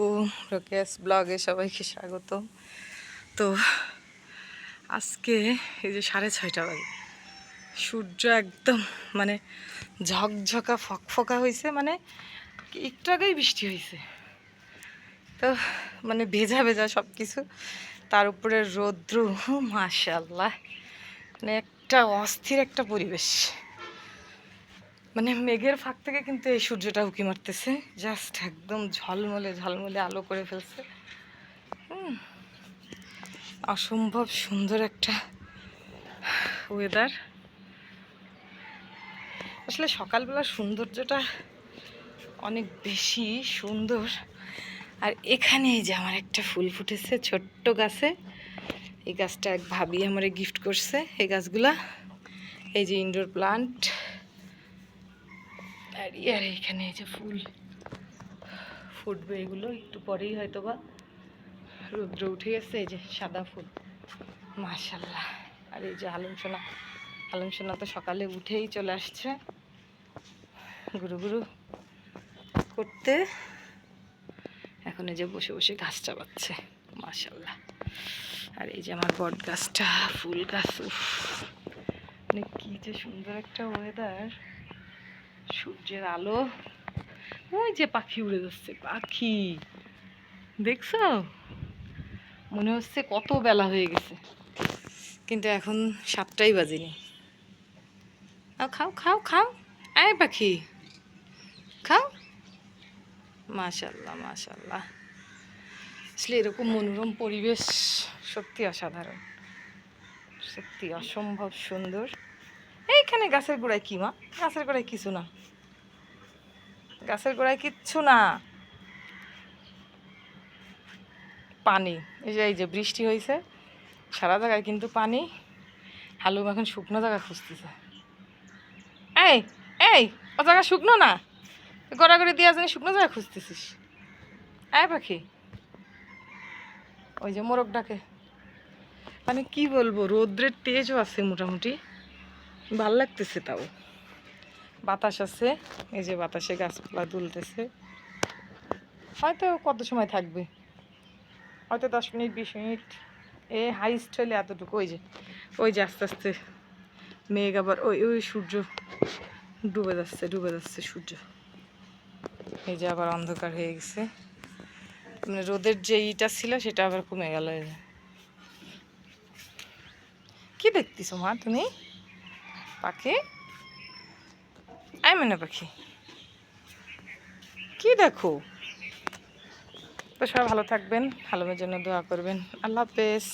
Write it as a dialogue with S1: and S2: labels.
S1: আলাইকুম ব্লগে সবাইকে স্বাগত তো আজকে এই যে সাড়ে ছয়টা বাজে, সূর্য একদম মানে ঝকঝকা, ফকফকা হয়েছে মানে একটু আগেই বৃষ্টি হয়েছে তো মানে ভেজা ভেজা সব কিছু তার উপরে রৌদ্র মাশাল্লাহ মানে একটা অস্থির একটা পরিবেশ। মানে মেঘের ফাঁক থেকে কিন্তু এই সূর্যটা উকি মারতেছে। জাস্ট একদম ঝলমলে ঝলমলে আলো করে ফেলছে। অসম্ভব সুন্দর একটা ওয়েদার আসলে সকালবেলার সৌন্দর্যটা অনেক বেশি সুন্দর। আর এখানে যে আমার একটা ফুল ফুটেছে ছোট্ট গাছে। এই গাছটা এক ভাবি আমারে গিফট করছে, এই গাছগুলা। এই যে ইনডোর প্লান্ট আর ইয়ার এখানে এই যে ফুল। ফুটবে এগুলো, একটু পরেই হয়তো বা রৌদ্র উঠে গেছে, এই যে সাদা ফুল। মাশাল্লাহ। আর এই যে আলম সোনা। আলম সোনা তো সকালে উঠেই চলে আসছে। গুরু গুরু করতে। এখন এই যে বসে বসে গাছ চাবাচ্ছে মাশাল্লাহ। আর এই যে আমার বট গাছটা, ফুল গাছ মানে কি যে সুন্দর একটা ওয়েদার সূর্যের আলো। ওই যে পাখি উড়ে যাচ্ছে, পাখি। দেখছ? মনে হচ্ছে কত বেলা হয়ে গেছে। কিন্তু এখন সাতটাই বাজেনি। খাও খাও খাও। আয় পাখি। খাও। মাশাল্লাহ মাশাল্লাহ আসলে এরকম মনোরম পরিবেশ সত্যি অসাধারণ। সত্যি অসম্ভব সুন্দর। এইখানে গাছের গোড়ায় কি, মা? গাছের গোড়ায় কিছু না। গাছের গোড়ায় কিচ্ছু না। পানি, এই যে এই যে বৃষ্টি হয়েছে সারা জায়গায় কিন্তু পানি। হালুম এখন শুকনো জায়গা খুঁজতেছে। এই এই, ও জায়গা শুকনো না? গড়াগড়ি দিয়ে জানি শুকনো জায়গা খুঁজতেছিস। আয় পাখি। ওই যে মোরগ ডাকে মানে কি বলব, রৌদ্রের তেজও আছে মোটামুটি। ভালো লাগতেছে তাও। বাতাস আছে, এই যে বাতাসে গাছপালা দুলতেছে। হয়তো কত সময় থাকবে? হয়তো দশ মিনিট, বিশ মিনিট। এ হাইস্ট হলে এতটুকু, ওই যে ওই যে আস্তে আস্তে মেঘ আবার, ওই ওই সূর্য ডুবে যাচ্ছে ডুবে যাচ্ছে সূর্য। এই যে আবার অন্ধকার হয়ে গেছে। মানে রোদের যে ইটা ছিল, সেটা আবার কমে গেল। কি দেখতেছো মা তুমি? পাখি? আই পাখি। কি দেখো? তো সবাই ভালো থাকবেন ভালোমের জন্য দোয়া করবেন। আল্লাহ হাফেজ।